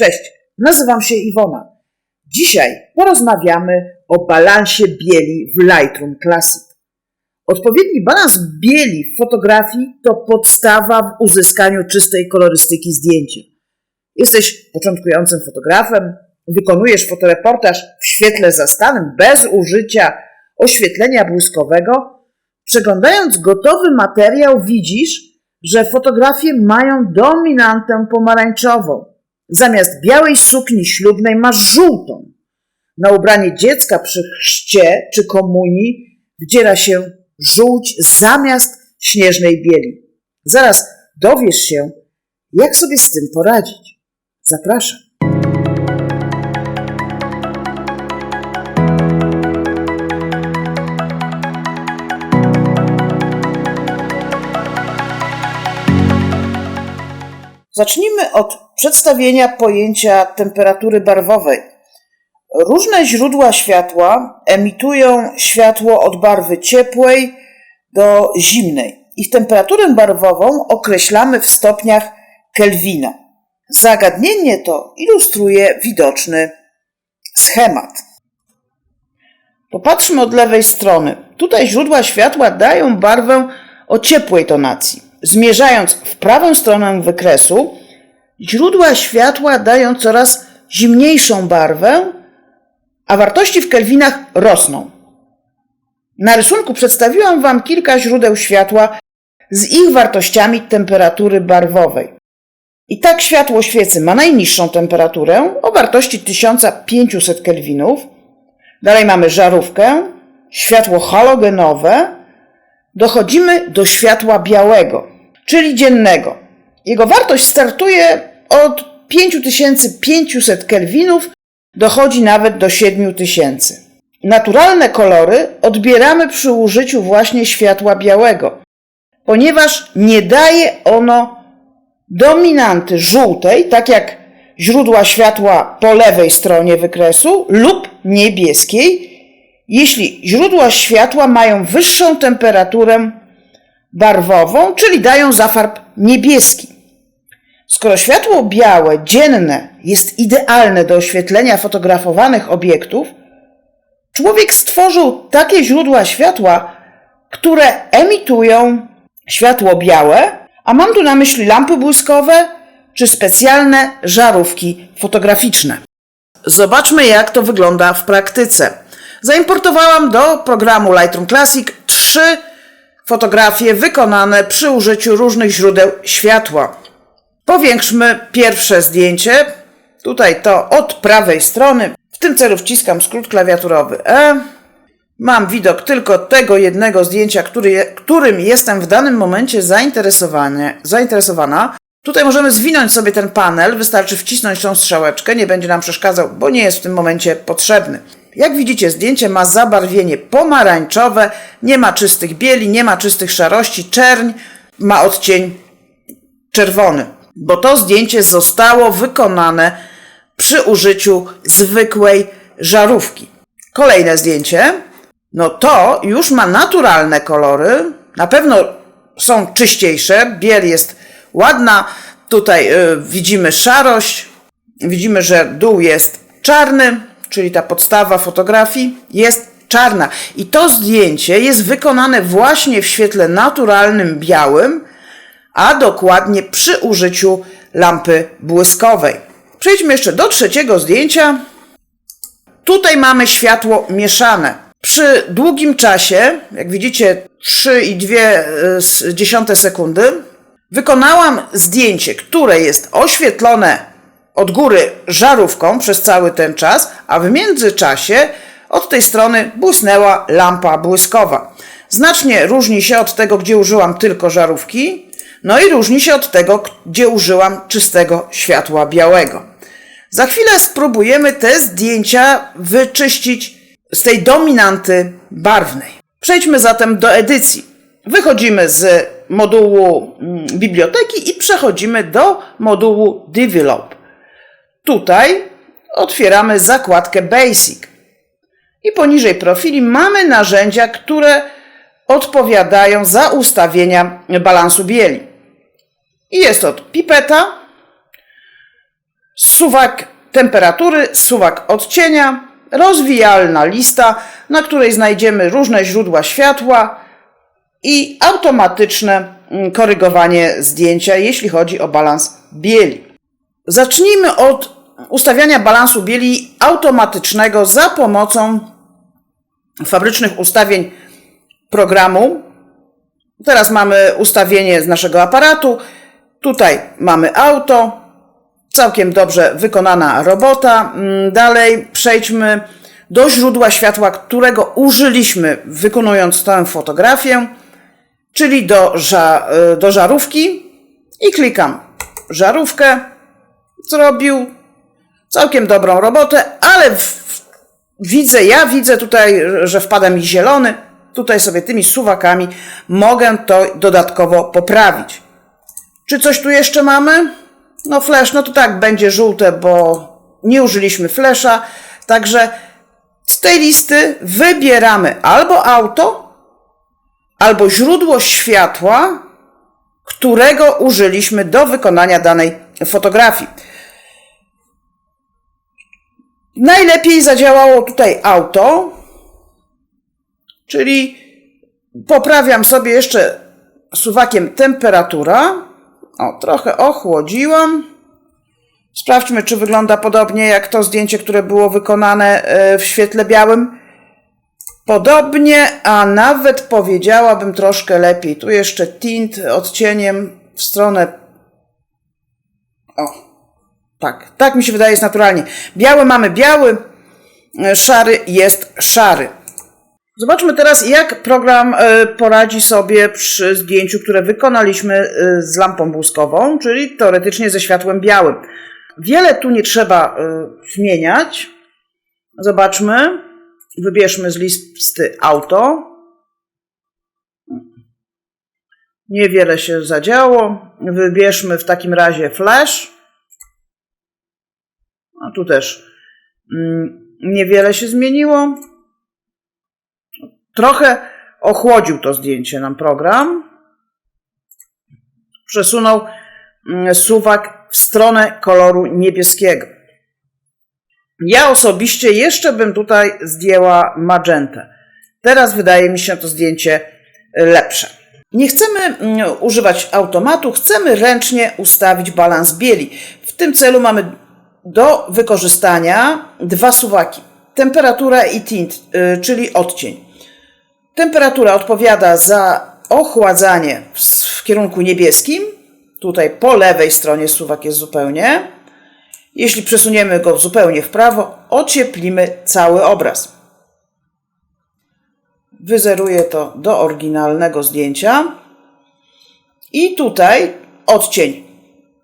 Cześć, nazywam się Iwona. Dzisiaj porozmawiamy o balansie bieli w Lightroom Classic. Odpowiedni balans bieli w fotografii to podstawa w uzyskaniu czystej kolorystyki zdjęcia. Jesteś początkującym fotografem, wykonujesz fotoreportaż w świetle zastanym bez użycia oświetlenia błyskowego. Przeglądając gotowy materiał widzisz, że fotografie mają dominantę pomarańczową. Zamiast białej sukni ślubnej masz żółtą. Na ubranie dziecka przy chrzcie czy komunii wdziera się żółć zamiast śnieżnej bieli. Zaraz dowiesz się, jak sobie z tym poradzić. Zapraszam. Zacznijmy od przedstawienia pojęcia temperatury barwowej. Różne źródła światła emitują światło od barwy ciepłej do zimnej. Ich temperaturę barwową określamy w stopniach Kelwina. Zagadnienie to ilustruje widoczny schemat. Popatrzmy od lewej strony. Tutaj źródła światła dają barwę o ciepłej tonacji. Zmierzając w prawą stronę wykresu, źródła światła dają coraz zimniejszą barwę, a wartości w kelwinach rosną. Na rysunku przedstawiłam Wam kilka źródeł światła z ich wartościami temperatury barwowej. I tak światło świecy ma najniższą temperaturę o wartości 1500 kelwinów. Dalej mamy żarówkę, światło halogenowe. Dochodzimy do światła białego, czyli dziennego. Jego wartość startuje od 5500 kelwinów, dochodzi nawet do 7000. Naturalne kolory odbieramy przy użyciu właśnie światła białego, ponieważ nie daje ono dominanty żółtej, tak jak źródła światła po lewej stronie wykresu, lub niebieskiej, jeśli źródła światła mają wyższą temperaturę barwową, czyli dają zafarb niebieski. Skoro światło białe, dzienne, jest idealne do oświetlenia fotografowanych obiektów, człowiek stworzył takie źródła światła, które emitują światło białe, a mam tu na myśli lampy błyskowe czy specjalne żarówki fotograficzne. Zobaczmy, jak to wygląda w praktyce. Zaimportowałam do programu Lightroom Classic trzy fotografie wykonane przy użyciu różnych źródeł światła. Powiększmy pierwsze zdjęcie. Tutaj to od prawej strony. W tym celu wciskam skrót klawiaturowy E. Mam widok tylko tego jednego zdjęcia, który, którym jestem w danym momencie zainteresowana. Tutaj możemy zwinąć sobie ten panel, wystarczy wcisnąć tą strzałeczkę, nie będzie nam przeszkadzał, bo nie jest w tym momencie potrzebny. Jak widzicie, zdjęcie ma zabarwienie pomarańczowe, nie ma czystych bieli, nie ma czystych szarości, czerń, ma odcień czerwony, bo to zdjęcie zostało wykonane przy użyciu zwykłej żarówki. Kolejne zdjęcie, no to już ma naturalne kolory, na pewno są czyściejsze, biel jest ładna, tutaj y, widzimy szarość, widzimy, że dół jest czarny, czyli ta podstawa fotografii jest czarna. I to zdjęcie jest wykonane właśnie w świetle naturalnym białym, a dokładnie przy użyciu lampy błyskowej. Przejdźmy jeszcze do trzeciego zdjęcia. Tutaj mamy światło mieszane. Przy długim czasie, jak widzicie 3,2 sekundy, wykonałam zdjęcie, które jest oświetlone od góry żarówką przez cały ten czas, a w międzyczasie od tej strony błysnęła lampa błyskowa. Znacznie różni się od tego, gdzie użyłam tylko żarówki, no i różni się od tego, gdzie użyłam czystego światła białego. Za chwilę spróbujemy te zdjęcia wyczyścić z tej dominanty barwnej. Przejdźmy zatem do edycji. Wychodzimy z modułu mm, biblioteki i przechodzimy do modułu Develop. Tutaj otwieramy zakładkę Basic. I poniżej profili mamy narzędzia, które odpowiadają za ustawienia balansu bieli. I jest to pipeta, suwak temperatury, suwak odcienia, rozwijalna lista, na której znajdziemy różne źródła światła i automatyczne mm, korygowanie zdjęcia, jeśli chodzi o balans bieli. Zacznijmy od ustawiania balansu bieli automatycznego za pomocą fabrycznych ustawień programu. Teraz mamy ustawienie z naszego aparatu. Tutaj mamy auto. Całkiem dobrze wykonana robota. Mm, Dalej przejdźmy do źródła światła, którego użyliśmy wykonując tę fotografię, czyli do, ża- y, do żarówki i klikam żarówkę. Zrobił całkiem dobrą robotę, ale widzę, ja widzę tutaj, że wpada mi zielony. Tutaj sobie tymi suwakami mogę to dodatkowo poprawić. Czy coś tu jeszcze mamy? No flash, no to tak, będzie żółte, bo nie użyliśmy flasha. Także z tej listy wybieramy albo auto, albo źródło światła, którego użyliśmy do wykonania danej fotografii. Najlepiej zadziałało tutaj auto, czyli poprawiam sobie jeszcze suwakiem temperatura. O, trochę ochłodziłam. Sprawdźmy, czy wygląda podobnie jak to zdjęcie, które było wykonane e, w świetle białym. Podobnie, a nawet powiedziałabym troszkę lepiej. Tu jeszcze tint odcieniem w stronę. O, tak, tak mi się wydaje, jest naturalnie. Biały mamy biały, e, szary jest szary. Zobaczmy teraz, jak program e, poradzi sobie przy zdjęciu, które wykonaliśmy e, z lampą błyskową, czyli teoretycznie ze światłem białym. Wiele tu nie trzeba e, zmieniać. Zobaczmy. Wybierzmy z listy auto. Niewiele się zadziało. Wybierzmy w takim razie flash. A tu też mm, niewiele się zmieniło. Trochę ochłodził to zdjęcie nam program. Przesunął mm, suwak w stronę koloru niebieskiego. Ja osobiście jeszcze bym tutaj zdjęła magentę. Teraz wydaje mi się to zdjęcie lepsze. Nie chcemy mm, używać automatu, chcemy ręcznie ustawić balans bieli. W tym celu mamy do wykorzystania dwa suwaki. Temperatura i tint, y, czyli odcień. Temperatura odpowiada za ochładzanie w, kierunku niebieskim. Tutaj po lewej stronie suwak jest zupełnie. Jeśli przesuniemy go zupełnie w prawo, ocieplimy cały obraz. Wyzeruję to do oryginalnego zdjęcia. I tutaj odcień.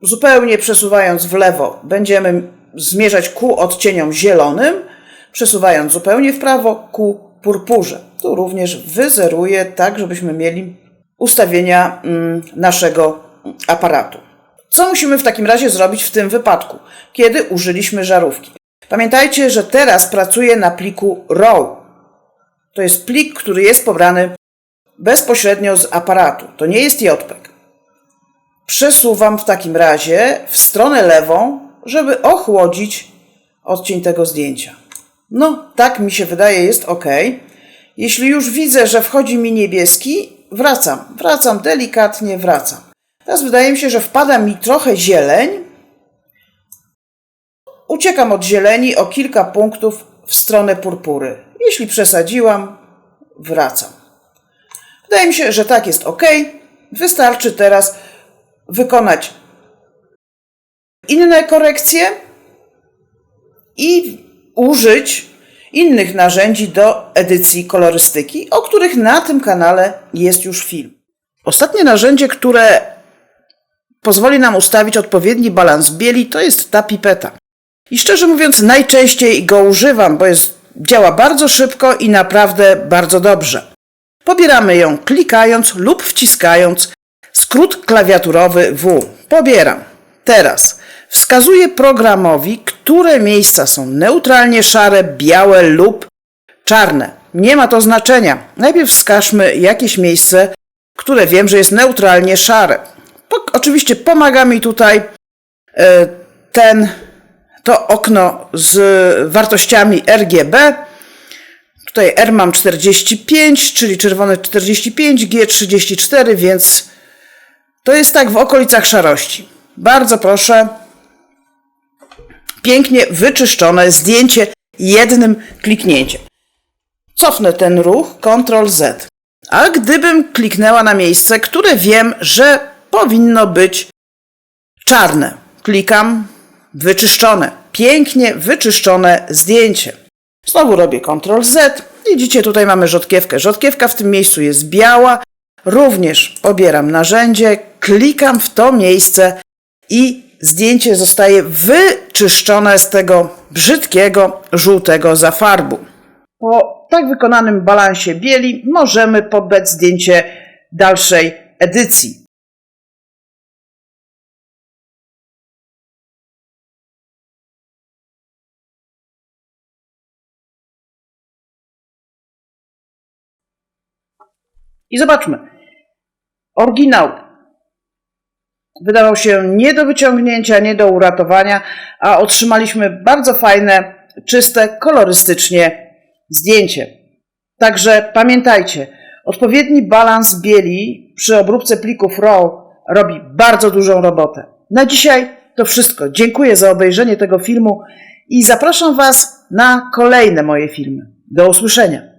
Zupełnie przesuwając w lewo, będziemy zmierzać ku odcieniom zielonym, przesuwając zupełnie w prawo ku purpurze. Tu również wyzeruję tak, żebyśmy mieli ustawienia mm, naszego aparatu. Co musimy w takim razie zrobić w tym wypadku, kiedy użyliśmy żarówki? Pamiętajcie, że teraz pracuję na pliku RAW. To jest plik, który jest pobrany bezpośrednio z aparatu. To nie jest JPEG. Przesuwam w takim razie w stronę lewą, żeby ochłodzić odcień tego zdjęcia. No, tak mi się wydaje, jest ok. Jeśli już widzę, że wchodzi mi niebieski, wracam, wracam delikatnie, wracam. Teraz wydaje mi się, że wpada mi trochę zieleń. Uciekam od zieleni o kilka punktów w stronę purpury. Jeśli przesadziłam, wracam. Wydaje mi się, że tak jest ok. Wystarczy teraz wykonać inne korekcje i użyć innych narzędzi do edycji kolorystyki, o których na tym kanale jest już film. Ostatnie narzędzie, które pozwoli nam ustawić odpowiedni balans bieli, to jest ta pipeta. I szczerze mówiąc, najczęściej go używam, bo jest, działa bardzo szybko i naprawdę bardzo dobrze. Pobieramy ją klikając lub wciskając skrót klawiaturowy W. Pobieram. Teraz wskazuję programowi, które miejsca są neutralnie szare, białe lub czarne. Nie ma to znaczenia. Najpierw wskażmy jakieś miejsce, które wiem, że jest neutralnie szare. Po, oczywiście pomaga mi tutaj e, ten to okno z wartościami RGB. Tutaj R mam 45, czyli czerwone 45, G 34, więc to jest tak w okolicach szarości. Bardzo proszę. Pięknie wyczyszczone zdjęcie jednym kliknięciem. Cofnę ten ruch, Ctrl Z. A gdybym kliknęła na miejsce, które wiem, że powinno być czarne, klikam wyczyszczone. Pięknie wyczyszczone zdjęcie. Znowu robię Ctrl Z. Widzicie, tutaj mamy rzodkiewkę. Rzodkiewka w tym miejscu jest biała. Również pobieram narzędzie, klikam w to miejsce i zdjęcie zostaje wyczyszczone z tego brzydkiego, żółtego zafarbu. Po tak wykonanym balansie bieli możemy poddać zdjęcie dalszej edycji. I zobaczmy. Oryginał wydawał się nie do wyciągnięcia, nie do uratowania, a otrzymaliśmy bardzo fajne, czyste, kolorystycznie zdjęcie. Także pamiętajcie, odpowiedni balans bieli przy obróbce plików RAW robi bardzo dużą robotę. Na dzisiaj to wszystko. Dziękuję za obejrzenie tego filmu i zapraszam Was na kolejne moje filmy. Do usłyszenia.